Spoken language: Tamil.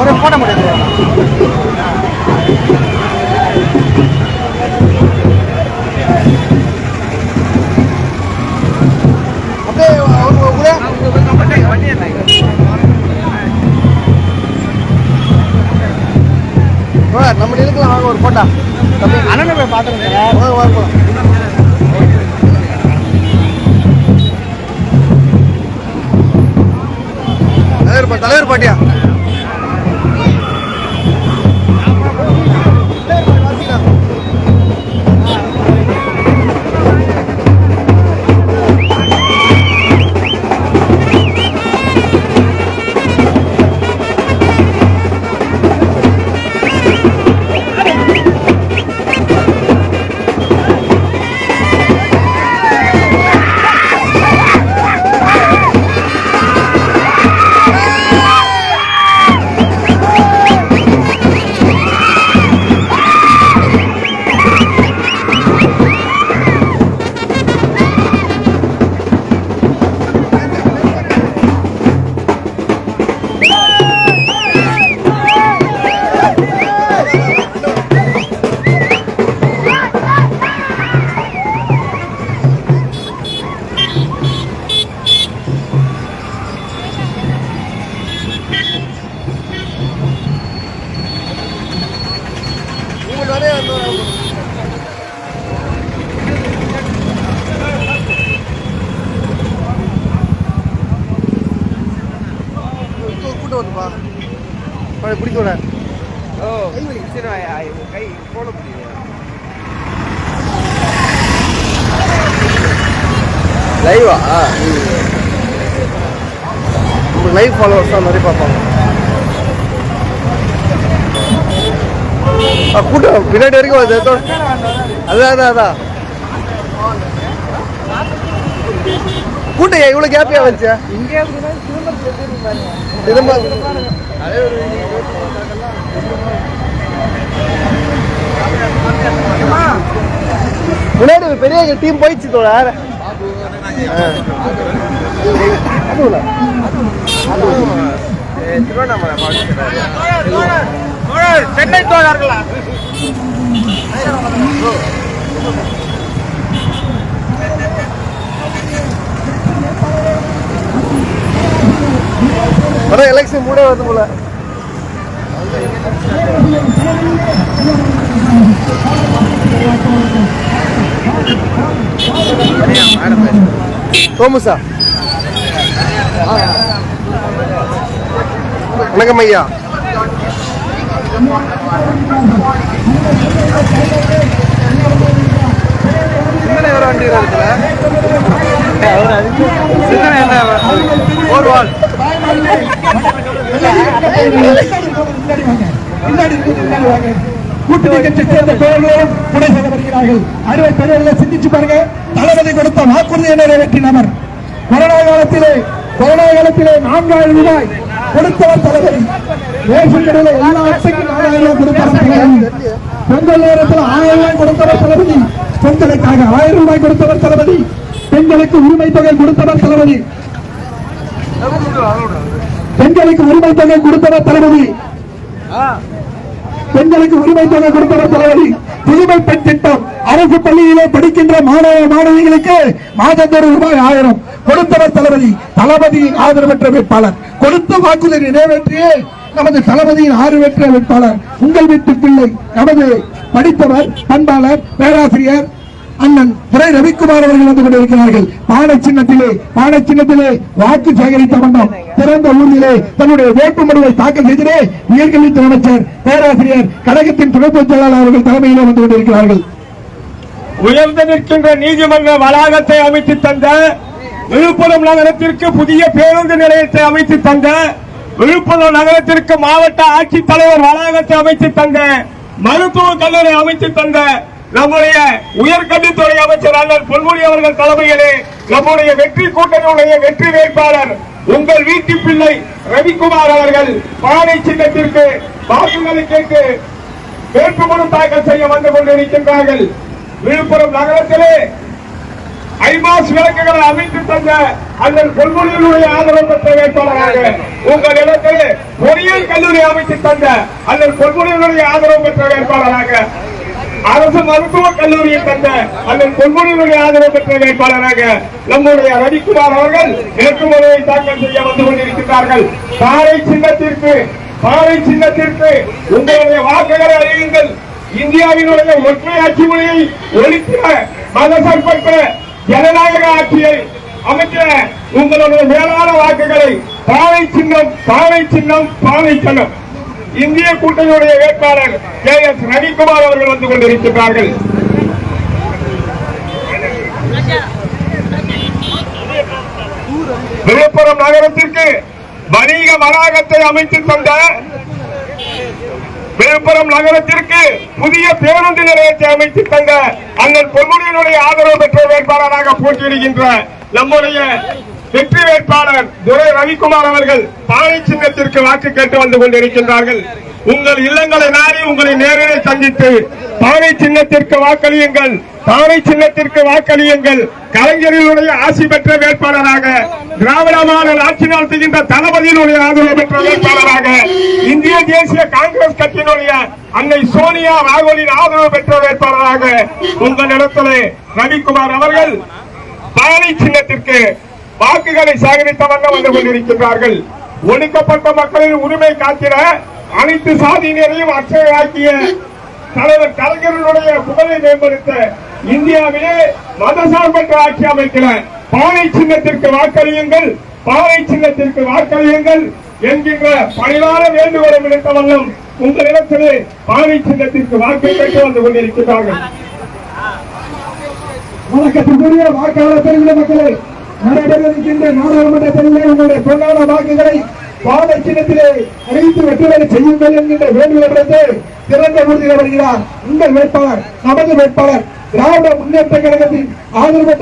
ஒரு போட முடியாது அப்படியே நம்ம நிலுக்கலாம் வாங்க ஒரு போட்டா தம்பி அண்ணனை போய் பார்த்துருங்க வாங்க வாங்க தலைவர் பாட்டியா? அவனை பிடிக்க விட ஓ சரி கை போட முடியும் லைவா உங்களுக்கு லைவ் ஃபாலோவர்ஸ் தான் நிறைய பார்ப்பாங்க. கூட்டம் பின்னாடி வரைக்கும் வருது அதான் அதான் அதான். கூட்டம் ஏன் இவ்வளோ கேப்பியா வந்துச்சு? திரும்ப முன்னாடி ஒரு பெரிய டீம் போயிடுச்சு தோழர் திருவண்ணாமலை சென்னை தோழர்களா? ஆனால் எலெக்ஷன் கூட வருது போல. தோமஸா வணக்கம் ஐயா. சிந்தனை வர வண்டி இருக்குல்ல. சிந்தனை என்ன? ஒரு வாழ் கூட்டணி கட்சி சேர்ந்த பெயர்களும் துணை செய்து அறுவை பெயர்களை சிந்திச்சு பாருங்க தளபதி கொடுத்த வாக்குறுதியை நிறைவேற்றினவர் கொரோனா காலத்திலே கொரோனா காலத்திலே நான்காயிரம் ரூபாய் கொடுத்தவர் தளபதி ரேஷன் கடையில எல்லா அட்டைக்கும் நாலாயிரம் ரூபாய் கொடுத்தவர் தளபதி பொங்கல் நேரத்தில் ஆயிரம் ரூபாய் கொடுத்தவர் தளபதி பெண்களுக்காக ஆயிரம் ரூபாய் கொடுத்தவர் தளபதி பெண்களுக்கு உரிமை தொகை கொடுத்தவர் தளபதி. பெண்களுக்கு உரிமை தொகை கொடுத்தவர் தளபதி. பெண்களுக்கு உரிமை தொகை கொடுத்தவர் தளபதி. புதுமை பெண் திட்டம். அரசு பள்ளியிலே படிக்கின்ற மாணவ மாணவிகளுக்கு மாதந்தோறும் ரூபாய் ஆயிரம் கொடுத்தவர் தளபதி. தளபதியின் ஆதரவற்ற வேட்பாளர். கொடுத்த வாக்குறுதி நிறைவேற்றியே நமது தளபதியின் ஆதரவற்ற வேட்பாளர். உங்கள் வீட்டு பிள்ளை நமது படித்தவர் பண்பாளர் பேராசிரியர் அண்ணன் துரை ரவிக்குமார் அவர்கள் வந்து கொண்டிருக்கிறார்கள். பானை சின்னத்திலே பானை சின்னத்திலே வாக்கு சேகரித்த வண்ணம் திறந்த ஊரிலே தன்னுடைய வேட்புமனுவை தாக்கல் செய்தே உயர்கல்வித்துறை அமைச்சர் பேராசிரியர் கழகத்தின் துணை பொதுச் செயலாளர் அவர்கள் தலைமையிலே வந்து கொண்டிருக்கிறார்கள். உயர்ந்து நிற்கின்ற நீதிமன்ற வளாகத்தை அமைத்து தந்த விழுப்புரம் நகரத்திற்கு புதிய பேருந்து நிலையத்தை அமைத்து தந்த விழுப்புரம் நகரத்திற்கு மாவட்ட ஆட்சித்தலைவர் வளாகத்தை அமைத்து தந்த மருத்துவக் கல்லூரி அமைத்து தந்த நம்முடைய உயர்கல்வி அமைச்சர் அண்ணன் பொன்முடி அவர்கள் தலைமையிலே நம்முடைய வெற்றி கூட்டணியுடைய வெற்றி வேட்பாளர் உங்கள் வீட்டு பிள்ளை ரவிக்குமார் அவர்கள் பானை சின்னத்திற்கு வாக்குகளை கேட்டு வேட்புமனு தாக்கல் செய்ய வந்து கொண்டிருக்கின்றார்கள். விழுப்புரம் நகரத்திலே ஐமாஸ் விளக்குகளை அமைத்து தந்த அந்த பொன்முடியினுடைய ஆதரவு பெற்ற வேட்பாளராக உங்கள் இடத்திலே பொறியியல் கல்லூரி அமைத்து தந்த அந்த பொன்முடியினுடைய ஆதரவு பெற்ற வேட்பாளராக அரசு மருத்துவக் கல்லூரியை தந்த அந்த பொன்முடியினுடைய ஆதரவு பெற்ற வேட்பாளராக நம்முடைய ரவிக்குமார் அவர்கள் வேட்புமனுவை தாக்கல் செய்ய வந்து கொண்டிருக்கிறார்கள் பாறை சின்னத்திற்கு பாறை சின்னத்திற்கு உங்களுடைய வாக்குகளை அறியுங்கள் இந்தியாவினுடைய ஒற்றை ஆட்சி முறையை ஒழிக்கிற மதசற்பற்ற ஜனநாயக ஆட்சியை அமைக்கிற உங்களுடைய மேலான வாக்குகளை பாவை சின்னம் பாவை சின்னம் பாவை சின்னம். இந்திய கூட்டணியுடைய வேட்பாளர் கே எஸ் ரவிக்குமார் அவர்கள் வந்து கொண்டிருக்கிறார்கள் விழுப்புரம் நகரத்திற்கு வணிக வளாகத்தை அமைத்து தந்த விழுப்புரம் நகரத்திற்கு புதிய பேருந்து நிலையத்தை அமைத்து தந்த அண்ணன் பொன்முடியினுடைய ஆதரவு பெற்ற வேட்பாளராக போட்டியிடுகின்ற நம்முடைய வெற்றி வேட்பாளர் துரை ரவிக்குமார் அவர்கள் பாறை சின்னத்திற்கு வாக்கு கேட்டு வந்து கொண்டிருக்கின்றார்கள். உங்கள் இல்லங்களை நாடி உங்களை நேரில் சந்தித்து பாறை சின்னத்திற்கு வாக்களியுங்கள். பாறை சின்னத்திற்கு வாக்களியுங்கள். கலைஞர்களுடைய ஆசி பெற்ற வேட்பாளராக திராவிட மாடல் ஆட்சி நடத்துகின்ற தளபதியினுடைய ஆதரவு பெற்ற வேட்பாளராக இந்திய தேசிய காங்கிரஸ் கட்சியினுடைய அன்னை சோனியா ராகுலின் ஆதரவு பெற்ற வேட்பாளராக உங்களிடத்திலே ரவிக்குமார் அவர்கள் பாறை சின்னத்திற்கு வாக்குகளை சேகரித்த வண்ணம் வந்து கொண்டிருக்கின்றார்கள். ஒடுக்கப்பட்ட மக்களின் உரிமை காத்திட அனைத்து சாதியினரையும் அச்சையாக்கிய தலைவர் கலைஞர்களுடைய புகழை மேம்படுத்த இந்தியாவிலே மதசார்பற்ற ஆட்சி அமைக்கிற பானை சின்னத்திற்கு வாக்களியுங்கள் பானை சின்னத்திற்கு வாக்களியுங்கள் என்கின்ற பணிவான வேண்டுகோளை விடுத்த வண்ணம் உங்களிடத்திலே பானை சின்னத்திற்கு வாக்கு கேட்டு வந்து கொண்டிருக்கிறார்கள் வணக்கத்திற்குரிய வாக்காளர் பெருமிட மக்களே நடைபெற நாடாளுமன்ற தேர்தலில் உங்களுடைய பொன்னான வாக்குகளை பாதை சின்னத்திலே அனைத்து வெற்றிகளை செய்யுங்கள் என்கின்ற வேண்டுகோளை திறந்த உறுதியில் வருகிறார் உங்கள் வேட்பாளர் நமது வேட்பாளர் திராவிட முன்னேற்ற கழகத்தின் ஆதரவு